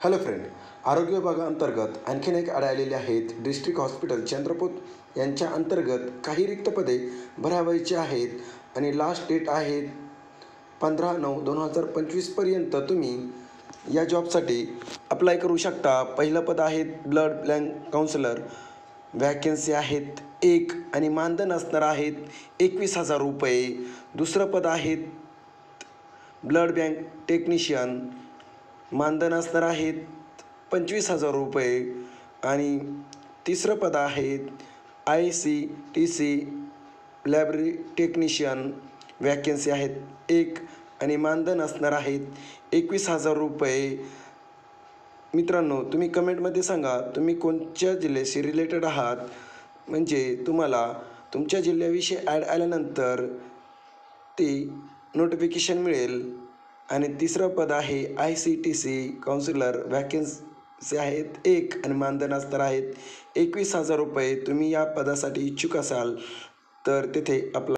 Hello friend आरोग्य विभागाअंतर्गत आणखीन एक आढळलेले आहेत. डिस्ट्रिक्ट हॉस्पिटल चंद्रपूर यांच्या अंतर्गत काही रिक्त पदे भरावायची आहेत आणि लास्ट डेट आहे पंधरा नऊ दोन हजार पंचवीसपर्यंत तुम्ही या जॉबसाठी अप्लाय करू शकता. पहिलं पद आहे ब्लड ब्लँक काउन्सिलर वॅकन्सी आहेत एक आणि मानधन असणार आहेत एकवीस हजार रुपये. दुसरं पद आहेत ब्लड बँक टेक्निशियन मानधन असणार आहेत पंचवीस हजार रुपये. आणि तिसरं पद आहे I C T C laboratory technician. Vacancy आहेत एक आणि मानधन असणार आहेत एकवीस हजार रुपये. मित्रांनो तुम्ही कमेंटमध्ये सांगा तुम्ही कोणत्या जिल्ह्याशी रिलेटेड आहात? म्हणजे तुम्हाला तुमच्या जिल्ह्याविषयी ॲड आल्यानंतर ते नोटिफिकेशन मिळेल. आणि तिसरं पद आहे I C T C counsellor vacancy आहेत एक आणि मानधन असणार आहेत. एकवीस हजार रुपये तुम्ही या पदासाठी इच्छुक असाल तर तिथे आपला